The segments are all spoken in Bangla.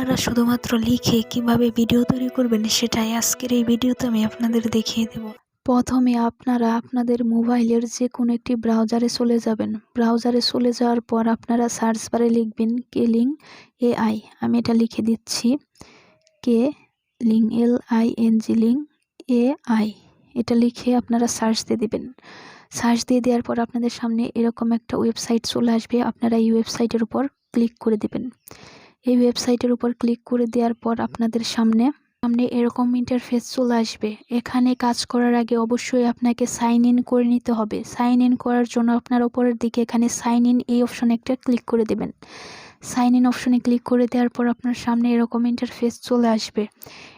আপনারা শুধুমাত্র লিখে কীভাবে ভিডিও তৈরি করবেন সেটাই আজকের এই ভিডিওতে আমি আপনাদের দেখিয়ে দেব। প্রথমে আপনারা আপনাদের মোবাইলের যে কোনো একটি ব্রাউজারে চলে যাবেন। ব্রাউজারে চলে যাওয়ার পর আপনারা সার্চ বারে লিখবেন কে লিং এআই। আমি এটা লিখে দিচ্ছি। K ling L I N G, ling A I এটা লিখে আপনারা সার্চ দিয়ে দেবেন। সার্চ দিয়ে দেওয়ার পর আপনাদের সামনে এরকম একটা ওয়েবসাইট চলে আসবে। আপনারা এই ওয়েবসাইটের উপর ক্লিক করে দিবেন। এই ওয়েবসাইটের উপর ক্লিক করে দেওয়ার পর আপনাদের সামনে সামনে এরকম ইন্টারফেস চলে আসবে। এখানে কাজ করার আগে অবশ্যই আপনাকে সাইন ইন করে নিতে হবে। সাইন ইন করার জন্য আপনার ওপরের দিকে এখানে সাইন ইন এই অপশনে একটা ক্লিক করে দেবেন। সাইন ইন অপশনে ক্লিক করে দেওয়ার পর আপনার সামনে এরকম ইন্টারফেস চলে আসবে।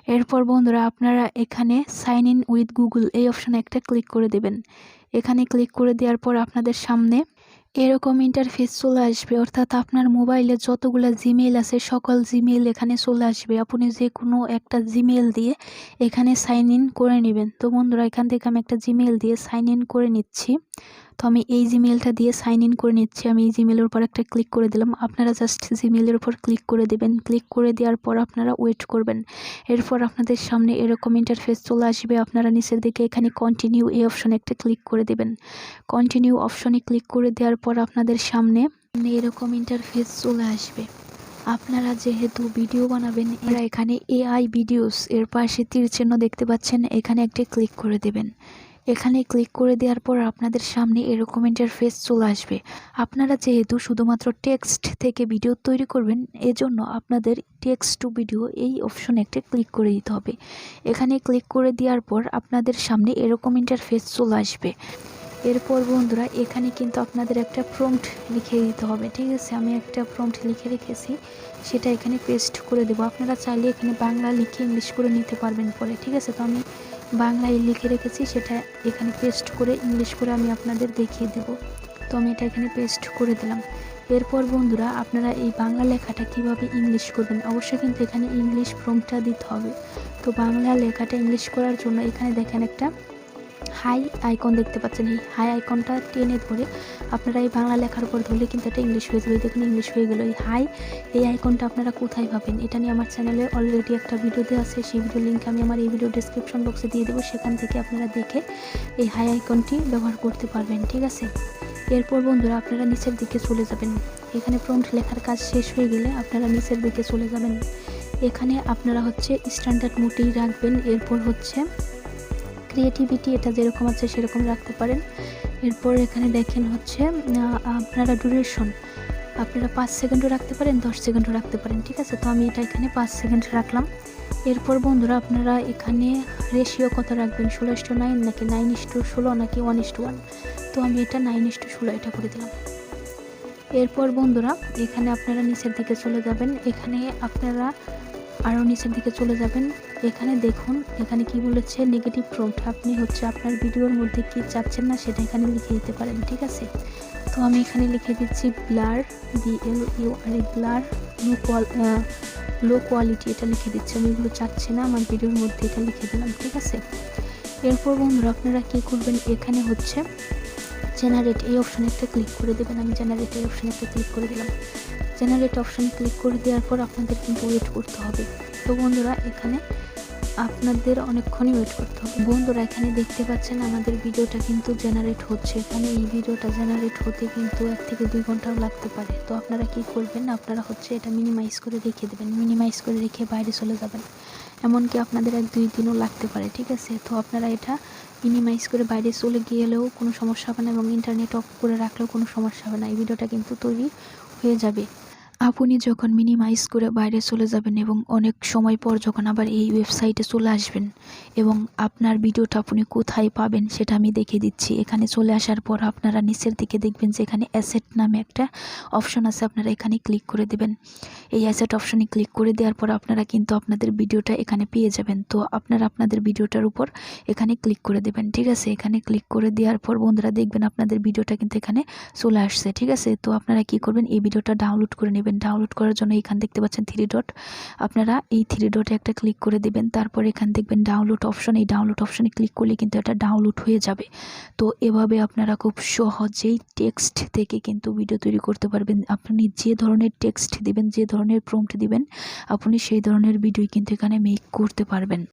এরপর বন্ধুরা আপনারা এখানে সাইন ইন উইথ গুগল এই অপশনে একটা ক্লিক করে দেবেন। এখানে ক্লিক করে দেওয়ার পর আপনাদের সামনে এরকম ইন্টারফেস চলে আসবে, অর্থাৎ আপনার মোবাইলে যতগুলো জিমেল আছে, সকল জিমেল এখানে চলে আসবে। আপনি যে কোনো একটা জিমেল দিয়ে এখানে সাইন ইন করে নেবেন। তো বন্ধুরা, এখান থেকে আমি একটা জিমেল দিয়ে সাইন ইন করে নিচ্ছি। তো আমি এই জিমেলটা দিয়ে সাইন ইন করে নিচ্ছি। আমি এই জিমেলের উপর একটা ক্লিক করে দিলাম। আপনারা জাস্ট জিমেলের উপর ক্লিক করে দেবেন। ক্লিক করে দেওয়ার পর আপনারা ওয়েট করবেন। এরপর আপনাদের সামনে এরকম ইন্টারফেস চলে আসবে। আপনারা নিচের দিকে এখানে কন্টিনিউ এই অপশনে একটা ক্লিক করে দেবেন। কন্টিনিউ অপশনে ক্লিক করে দেওয়ার পর আপনাদের সামনে এরকম ইন্টারফেস চলে আসবে। আপনারা যেহেতু ভিডিও বানাবেন, এরা এখানে এআই ভিডিওস এর পাশে তীর চিহ্ন দেখতে পাচ্ছেন। এখানে একটা ক্লিক করে দেবেন। এখানে ক্লিক করে দেওয়ার পর আপনাদের সামনে এরকম ইন্টারফেস চলে আসবে। আপনারা যেহেতু শুধুমাত্র টেক্সট থেকে ভিডিও তৈরি করবেন, এজন্য আপনাদের টেক্সট টু ভিডিও এই অপশন একটা ক্লিক করে দিতে হবে। এখানে ক্লিক করে দেওয়ার পর আপনাদের সামনে এরকম ইন্টারফেস চলে আসবে। এরপর বন্ধুরা, এখানে কিন্তু আপনাদের একটা প্রম্পট লিখে দিতে হবে, ঠিক আছে? আমি একটা প্রম্পট লিখে রেখেছি, সেটা এখানে পেস্ট করে দেবো। আপনারা চাইলে এখানে বাংলা লিখে ইংলিশ করে নিতে পারবেন পরে, ঠিক আছে? তো আমি বাংলায় লিখে রেখেছি, সেটা এখানে পেস্ট করে ইংলিশ করে আমি আপনাদের দেখিয়ে দেব। তো আমি এটা এখানে পেস্ট করে দিলাম। এরপর বন্ধুরা, আপনারা এই বাংলা লেখাটা কীভাবে ইংলিশ করবেন? অবশ্যই কিন্তু এখানে ইংলিশ প্রম্পটটা দিতে হবে। তো বাংলা লেখাটা ইংলিশ করার জন্য এখানে দেখেন একটা হাই আইকন দেখতে পাচ্ছেন। এই হাই আইকনটা টেনে ধরে আপনারা এই বাংলা লেখার উপর ধরলে কিন্তু এটা ইংলিশ হয়ে যাবে। দেখুন, ইংলিশ হয়ে গেল। এই হাই, এই আইকনটা আপনারা কোথায় পাবেন? এটা নিয়ে আমার চ্যানেলে অলরেডি একটা ভিডিও দেওয়া আছে। সেই ভিডিও লিঙ্ক আমি আমার এই ভিডিও ডিসক্রিপশন বক্সে দিয়ে দেবো। সেখান থেকে আপনারা দেখে এই হাই আইকনটি ব্যবহার করতে পারবেন। ঠিক আছে? এরপর বন্ধুরা, আপনারা নিচের দিকে চলে যাবেন। এখানে প্রম্পট লেখার কাজ শেষ হয়ে গেলে আপনারা নিচের দিকে চলে যাবেন। এখানে আপনারা হচ্ছে স্ট্যান্ডার্ড মোটেই রাখবেন। এরপর হচ্ছে ক্রিয়েটিভিটি এটা যেরকম আছে সেরকম রাখতে পারেন। এরপর এখানে দেখেন হচ্ছে আপনারা ডুরেশন আপনারা পাঁচ সেকেন্ডও রাখতে পারেন, দশ সেকেন্ডও রাখতে পারেন, ঠিক আছে? তো আমি এটা এখানে পাঁচ সেকেন্ড রাখলাম। এরপর বন্ধুরা, আপনারা এখানে রেশিও কত রাখবেন? ষোলো ইস্টু নাইন নাকি নাইন ইস্টু ষোলো নাকি ওয়ান ইস্টু ওয়ান তো আমি এটা নাইন ইস্টু ষোলো এটা করে দিলাম। এরপর বন্ধুরা, এখানে আপনারা নিচের দিকে চলে যাবেন। এখানে আপনারা আরও নিচের দিকে চলে যাবেন। এখানে দেখুন, এখানে কি বলেছে? নেগেটিভ প্রম্পট আপনি হচ্ছে আপনার ভিডিওর মধ্যে কি চাচ্ছেন না, সেটা এখানে লিখে দিতে পারেন, ঠিক আছে? তো আমি এখানে লিখে দিচ্ছি blur B L U R a blur low qual low quality এটা লিখে দিচ্ছি। আমি এগুলো চাচ্ছি না, আমার ভিডিওর মধ্যে এটা লিখে দিলাম, ঠিক আছে? এরপর বন্ধুরা, আপনারা কী করবেন? এখানে হচ্ছে জেনারেট এই অপশানে একটা ক্লিক করে দেবেন। আমি জেনারেট এই অপশানে একটা ক্লিক করে দিলাম। জেনারেট অপশানে ক্লিক করে দেওয়ার পর আপনাদের কিন্তু ওয়েট করতে হবে। তো বন্ধুরা, এখানে আপনাদের অনেকক্ষণই ওয়েট করতে হবে। বন্ধুরা, এখানে দেখতে পাচ্ছেন আমাদের ভিডিওটা কিন্তু জেনারেট হচ্ছে। এখানে এই ভিডিওটা জেনারেট হতে কিন্তু এক থেকে দুই ঘন্টাও লাগতে পারে। তো আপনারা কি করবেন? আপনারা হচ্ছে এটা মিনিমাইজ করে রেখে দেবেন। মিনিমাইজ করে রেখে বাইরে চলে যাবেন। এমনকি আপনাদের এক দুই দিনও লাগতে পারে, ঠিক আছে? তো আপনারা এটা মিনিমাইজ করে বাইরে চলে গেলেও কোনো সমস্যা হবে না এবং ইন্টারনেট অফ করে রাখলেও কোনো সমস্যা হবে না। এই ভিডিওটা কিন্তু তৈরি হয়ে যাবে। আপনি যখন মিনিমাইজ করে বাইরে চলে যাবেন এবং অনেক সময় পর যখন আবার এই ওয়েবসাইটে চলে আসবেন এবং আপনার ভিডিওটা আপনি কোথায় পাবেন সেটা আমি দেখে দিচ্ছি। এখানে চলে আসার পর আপনারা নিচের দিকে দেখবেন যে এখানে অ্যাসেট নামে একটা অপশন আছে, আপনারা এখানে ক্লিক করে দেবেন। এই অ্যাসেট অপশনে ক্লিক করে দেওয়ার পর আপনারা কিন্তু আপনাদের ভিডিওটা এখানে পেয়ে যাবেন। তো আপনারা আপনাদের ভিডিওটার উপর এখানে ক্লিক করে দেবেন, ঠিক আছে? এখানে ক্লিক করে দেওয়ার পর বন্ধুরা দেখবেন আপনাদের ভিডিওটা কিন্তু এখানে চলে আসছে, ঠিক আছে? তো আপনারা কি করবেন? এই ভিডিওটা ডাউনলোড করে নেবেন। করবেন ডাউনলোড করার জন্য এখান দেখতে পাচ্ছেন থ্রি ডট আপনারা এই থ্রি ডটে একটা ক্লিক করে দেবেন, তারপর এখান দেখবেন ডাউনলোড অপশন এই ডাউনলোড অপশনে ক্লিক করলে কিন্তু এটা ডাউনলোড হয়ে যাবে। তো এভাবে আপনারা খুব সহজেই টেক্সট থেকে কিন্তু ভিডিও তৈরি করতে পারবেন। আপনি যে ধরনের টেক্সট দিবেন, যে ধরনের প্রম্পট দিবেন, আপনি সেই ধরনের ভিডিও কিন্তু এখানে মেক করতে পারবেন।